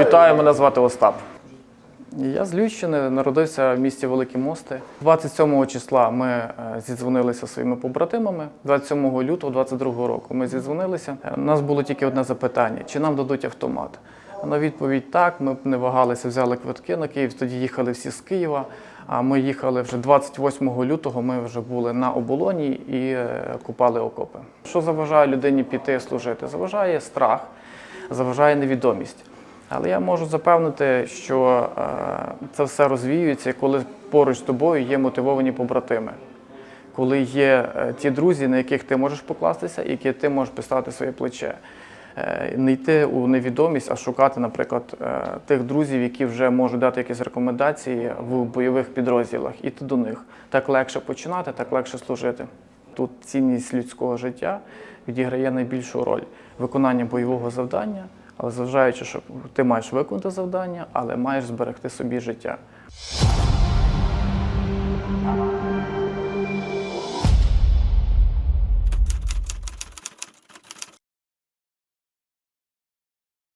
Вітаю, мене звати Остап. Я з Львівщини, народився в місті Великі Мости. 27 числа ми е, зідзвонилися зі своїми побратимами. 27 лютого 22 року ми зідзвонилися. Е, У нас було тільки одне запитання: чи нам дадуть автомат? На відповідь так. Ми не вагалися, взяли квитки на Київ. Тоді їхали всі з Києва. А ми їхали вже 28 лютого. Ми вже були на оболоні і е, купали окопи. Що заважає людині піти служити? Заважає страх, заважає невідомість. Але я можу запевнити, що е, це все розвіюється, коли поруч з тобою є мотивовані побратими, коли є е, ті друзі, на яких ти можеш покластися, і які ти можеш писати своє плече. Е, Не йти у невідомість, а шукати, наприклад, тих друзів, які вже можуть дати якісь рекомендації в бойових підрозділах. Іти до них. Так легше починати, так легше служити. Тут цінність людського життя відіграє найбільшу роль виконання бойового завдання, але зважаючи, що ти маєш виконати завдання, але маєш зберегти собі життя.